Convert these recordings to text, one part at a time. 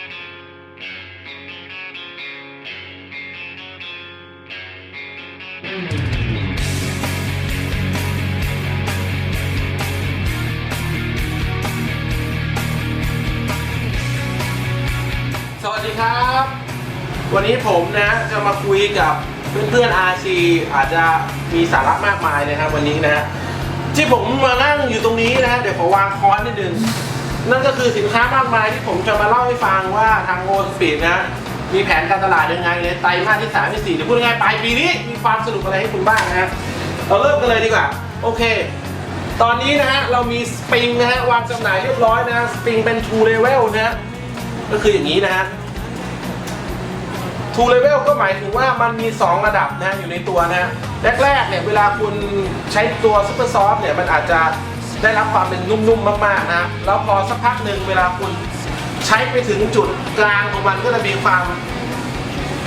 สวัสดีครับ วันนี้ผมนะจะมาคุยกับเพื่อนๆ RC อาจจะมีสาระมากมายนะครับวันนี้นะที่ผมมานั่งอยู่ตรงนี้นะเดี๋ยวขอวางค้อนนิดนึง นั่นก็คือสินค้ามากมายที่ผมจะมาเล่าให้ฟังว่าทางโอสปีดนะมีแผนการตลาดยังไงในไตรมาสที่3ที่4หรือพูดง่ายๆปลายปีนี้มีความสนุกอะไรให้คุณบ้างนะเราเริ่มกันเลยดีกว่า โอเค ตอนนี้นะฮะเรามีสปริงนะฮะวางจำหน่ายเรียบร้อยนะสปริงเป็น2 level นะฮะก็คืออย่างนี้นะฮะ2 level ก็หมายถึงว่ามันมี 2 ระดับนะอยู่ในตัวนะแรกๆเนี่ยเวลาคุณใช้ตัว Super Soft เนี่ยมันอาจจะ ได้รับความเป็นนุ่มๆมากๆนะแล้วพอสักพักหนึ่งเวลาคุณใช้ไปถึงจุดกลางของมันก็จะมีความ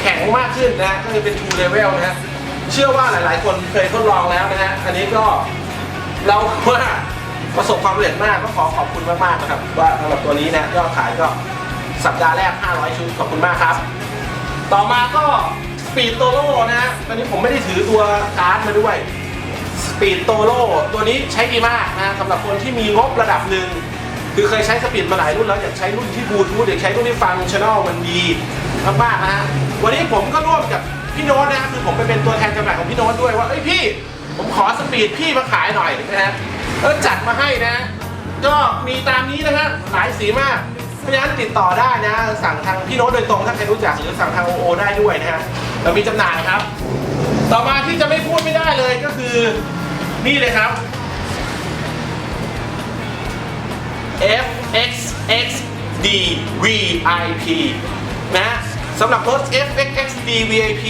แข็งมากขึ้นนะก็คือเป็น2 level นะฮะเชื่อว่าหลายๆ คนเคยทดลองแล้วนะฮะอันนี้ก็เราว่าประสบความสำเร็จมากก็ขอขอบคุณมากๆนะครับว่าสำหรับตัวนี้นะยอดขายก็สัปดาห์แรก 500 ชุดขอบคุณมากครับ ต่อมาก็สปีดโตโร่นะฮะตอนนี้ผมไม่ได้ถือตัวการ์ดมาด้วย สปีดโตโร่ตัวนี้ใช้ดีมากนะสำหรับคนที่มีงบระดับหนึ่ง คือเคยใช้สปีดมาหลายรุ่นแล้วอยากใช้รุ่นที่บลูทูธอยากใช้รุ่นที่ฟังชั่นอลมันดีมากๆนะฮะวันนี้ผมก็ร่วมกับพี่โน้ตนะคือผมไปเป็นตัวแทนจำหน่ายของพี่โน้ตด้วยว่าเอ้ยพี่ ผมขอสปีดพี่มาขายหน่อยนะฮะแล้วจัดมาให้นะ ก็มีตามนี้นะฮะหลายสีมากเพราะฉะนั้นติดต่อได้นะ สั่งทางพี่โน้ตโดยตรงถ้าใครรู้จักหรือสั่งทางโอโอได้ด้วยนะฮะเรามีจำหน่ายครับ ต่อมาที่จะไม่พูดไม่ได้เลยก็คือนี่เลยครับ FXXD VIP นะสำหรับรถ FXXD VIP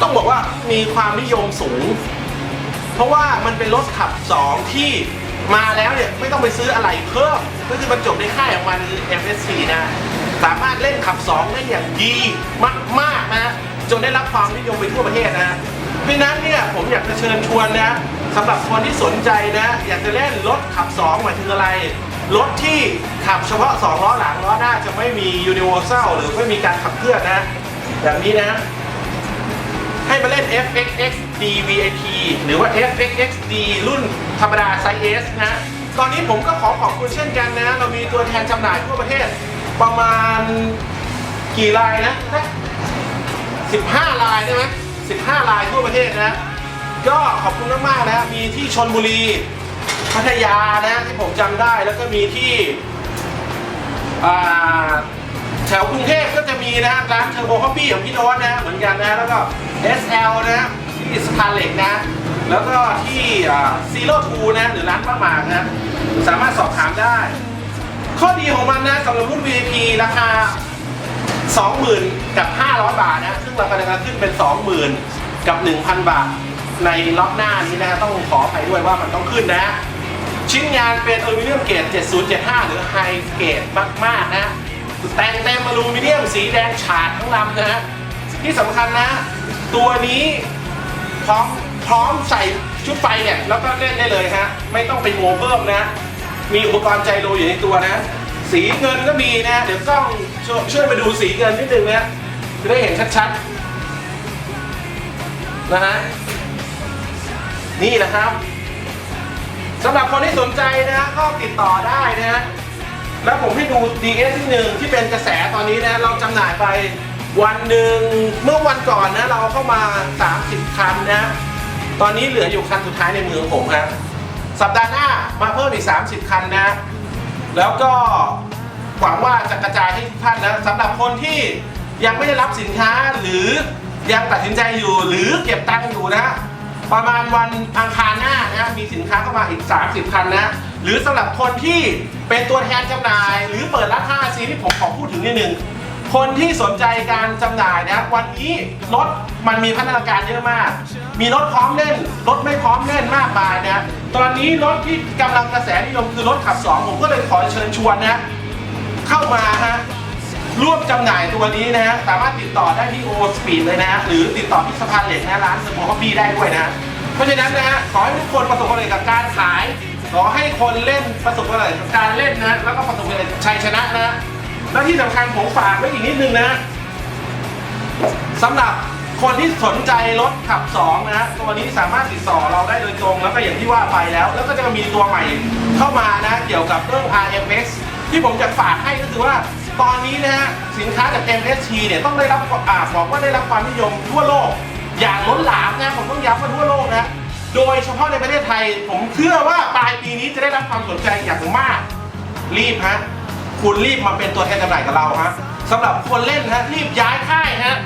ต้องบอกว่ามีความนิยมสูง เพราะว่ามันเป็นรถขับ 2 ที่มาแล้วเนี่ย ไม่ต้องไปซื้ออะไรเพิ่ม ก็คือมันจบในค่ายของมัน FSC นะ สามารถเล่นขับ 2 ได้อย่างดีมาก ๆ นะ จนได้รับความนิยมไปทั่วประเทศนะเพราะนั้นเนี่ยผมอยากจะเชิญชวนนะสำหรับคนที่สนใจนะ อยากจะเล่นรถขับ2หมายถึงอะไรรถที่ขับเฉพาะ2ล้อหลังล้อหน้าจะไม่มี Universal หรือไม่มีการขับเคลื่อนนะแบบนี้นะ ให้มาเล่น FXXD VIP หรือว่า FXXD รุ่นธรรมดาไซส์ S นะตอนนี้ผมก็ขอขอบคุณเช่นกันนะ เรามีตัวแทนจำหน่ายทั่วประเทศประมาณกี่รายนะ 15รายใช่ไหม15รายทั่วประเทศนะ ก็ขอบคุณมากๆนะ มีที่ชนบุรี พัทยานะที่ผมจำได้ แล้วก็มีที่แถวกรุงเทพก็จะมีนะร้านเทอร์โบคอฟฟี่ของพี่โน้ตนะเหมือนกันนะแล้วก็ SL นะที่สคาเล็กนะ แล้วก็ที่ซีโร่ทูนะหรือร้านป้าหมากนะ สามารถสอบถามได้ ข้อดีของมันนะสำหรับรุ่น VIP ราคา 20,000 กับ 500 บาทนะ ซึ่งเรากำลังจะขึ้นเป็น 20,000 กับ 1,000 บาท ในล็อกหน้านี้นะต้องขออภัยด้วยว่ามันต้องขึ้นนะ ชิ้นงานเป็นอลูมิเนียมเกรด7075 หรือไฮเกรดมาก ๆ นะ แต่งเต็มอลูมิเนียมสีแดงฉาดทั้งลำนะฮะ ที่สำคัญนะ ตัวนี้พร้อมพร้อมใส่ชุดไฟเนี่ย แล้วก็เล่นได้เลยฮะ ไม่ต้องไปโมเพิ่มนะ มีอุปกรณ์ใจโลอยู่ในตัวนะ สีเงินก็มีนะ เดี๋ยวกล้องช่วยช่วยมาดูสีเงินนิดนึงนะจะได้เห็นชัดๆนะฮะนี่นะครับสำหรับคนที่สนใจนะก็ติดต่อได้นะแล้วผมให้ดู DS ที่หนึ่งที่เป็นกระแสตอนนี้นะ เราจำหน่ายไปวันหนึ่งเมื่อวันก่อนนะ เราเข้ามา 30 คันนะ ตอนนี้เหลืออยู่คันสุดท้ายในมือของผมครับ สัปดาห์หน้ามาเพิ่มอีก 30 คันนะ แล้วก็หวังว่าจะกระจายให้ทุกท่านนะสำหรับคนที่ยังไม่ได้รับสินค้าหรือยังตัดสินใจอยู่หรือเก็บตังค์อยู่นะประมาณวันอังคารหน้านะมีสินค้าเข้ามาอีก 30 คันนะ หรือสำหรับคนที่เป็นตัวแทนจำหน่าย หรือเปิดร้านค้าซีที่ผมขอพูดถึงนิดนึง คนที่สนใจการจำหน่ายนะวันนี้รถมันมีพัฒนาการเยอะมาก มีรถพร้อมเล่น รถไม่พร้อมเล่นมากมายนะตอนนี้รถที่กำลังกระแสนิยมคือรถขับ 2 ผมก็เลยขอเชิญชวนนะเข้ามาฮะร่วมจำหน่ายตัวนี้นะฮะสามารถติดต่อได้ที่โอสปีดเลยนะฮะหรือติดต่อที่สะพานเหล็กนะร้านสมอคอฟี่ได้ด้วยนะเพราะฉะนั้นนะฮะขอให้ทุกคนประสบความสำเร็จกับการขาย ขอให้คนเล่นประสบความสำเร็จกับการเล่นนะแล้วก็ประสบความสำเร็จชัยชนะนะ และที่สำคัญผมฝากไว้อีกนิดนึงนะสำหรับคนที่สนใจรถขับ 2 นะฮะตัวนี้สามารถติดต่อเราได้โดยตรง แล้วก็อย่างที่ว่าไปแล้ว แล้วก็จะมีตัวใหม่เข้ามานะ เกี่ยวกับเรื่อง RMX ที่ผมจะฝากให้ก็คือว่า ตอนนี้นะฮะสินค้าจาก MST เนี่ยต้องได้รับอ่าบอกว่าได้รับความนิยมทั่วโลก อย่างล้นหลามนะผมต้องย้ำว่าทั่วโลกนะโดยเฉพาะในประเทศไทย ผมเชื่อว่าปลายปีนี้จะได้รับความสนใจอย่างมาก รีบฮะ คุณรีบมาเป็นตัวแทนจำหน่ายกับเราฮะสำหรับคนเล่นฮะรีบย้ายค่ายฮะ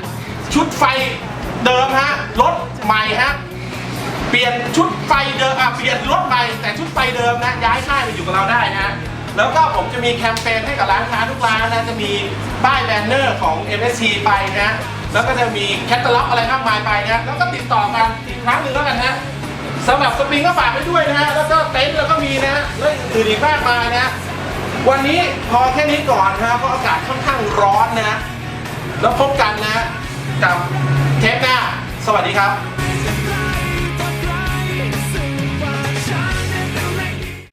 ชุดไฟเดิมฮะรถใหม่ฮะเปลี่ยนชุดไฟเดิมอะเปลี่ยนรถใหม่แต่ชุดไฟเดิมนะย้ายค่ายมาอยู่กับเราได้นะฮะแล้วก็ผมจะมีแคมเปญให้กับร้านค้าทุกร้านนะจะมีป้ายแบนเนอร์ของ MSC ไปนะแล้วก็จะมีแคตตาล็อกอะไรมากมายไปนะแล้วก็ติดต่อกันอีกครั้งหนึ่งแล้วกันฮะสำหรับสปริงก็ฝากไว้ด้วยนะฮะแล้วก็เต็นท์แล้วก็มีนะแล้วอื่นอีกมากมายนะ วันนี้พอแค่นี้ก่อนนะเพราะอากาศค่อนข้างร้อนนะ แล้วพบกันนะกับเทปหน้า สวัสดีครับ